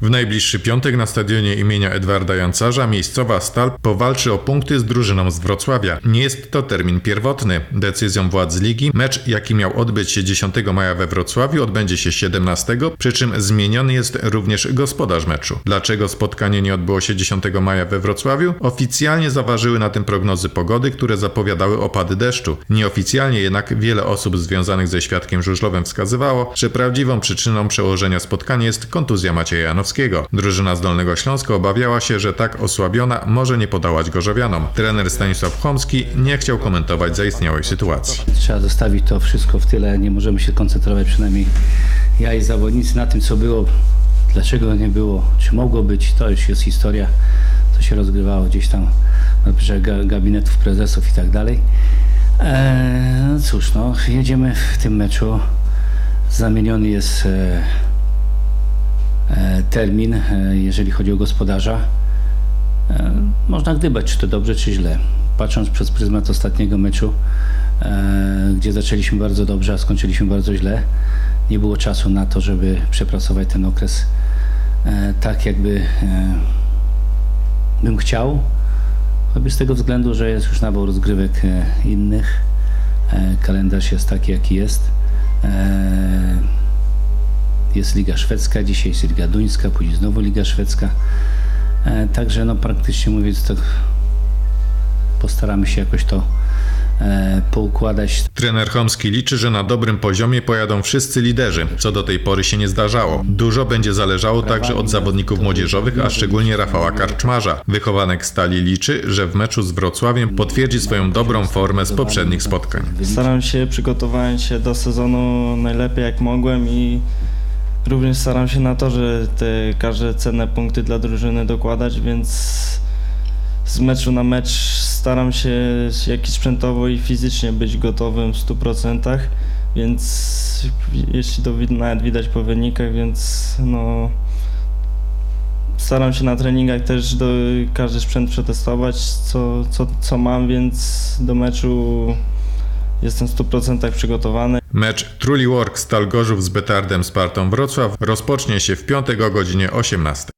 W najbliższy piątek na stadionie imienia Edwarda Jancarza miejscowa Stal powalczy o punkty z drużyną z Wrocławia. Nie jest to termin pierwotny. Decyzją władz ligi mecz, jaki miał odbyć się 10 maja we Wrocławiu, odbędzie się 17, przy czym zmieniony jest również gospodarz meczu. Dlaczego spotkanie nie odbyło się 10 maja we Wrocławiu? Oficjalnie zaważyły na tym prognozy pogody, które zapowiadały opady deszczu. Nieoficjalnie jednak wiele osób związanych ze świadkiem żużlowym wskazywało, że prawdziwą przyczyną przełożenia spotkania jest kontuzja Macieja. Drużyna z Dolnego Śląska obawiała się, że tak osłabiona może nie podołać gorzowianom. Trener Stanisław Chomski nie chciał komentować zaistniałej sytuacji. Trzeba zostawić to wszystko w tyle. Nie możemy się koncentrować, przynajmniej ja i zawodnicy, na tym, co było, dlaczego nie było, czy mogło być. To już jest historia. To się rozgrywało gdzieś tam na brzeg ga- gabinetów prezesów i tak dalej. Eee, cóż, no, jedziemy w tym meczu. Zamieniony jest e, termin, e, jeżeli chodzi o gospodarza. E, Można gdybać, czy to dobrze, czy źle. Patrząc przez pryzmat ostatniego meczu, e, gdzie zaczęliśmy bardzo dobrze, a skończyliśmy bardzo źle, nie było czasu na to, żeby przepracować ten okres e, tak, jakby e, bym chciał. Choćby z tego względu, że jest już nabór rozgrywek e, innych. E, Kalendarz jest taki, jaki jest. Jest Liga Szwedzka, dzisiaj jest Liga Duńska, później znowu Liga Szwedzka. E, Także no praktycznie mówiąc, to postaramy się jakoś to e, poukładać. Trener Chomski liczy, że na dobrym poziomie pojadą wszyscy liderzy, co do tej pory się nie zdarzało. Dużo będzie zależało także od zawodników młodzieżowych, a szczególnie Rafała Karczmarza. Wychowanek Stali liczy, że w meczu z Wrocławiem potwierdzi swoją dobrą formę z poprzednich spotkań. Staram się, przygotowałem się do sezonu najlepiej jak mogłem i również staram się na to, że te każde cenne punkty dla drużyny dokładać, więc z meczu na mecz staram się jak sprzętowo i fizycznie być gotowym w 100%, więc jeśli to nawet widać po wynikach, więc no staram się na treningach też do, każdy sprzęt przetestować, co, co, co mam, więc do meczu jestem w 100% przygotowany. Mecz Truly Work Stal Gorzów z Betardem Spartą Wrocław rozpocznie się w piątek o godzinie 18.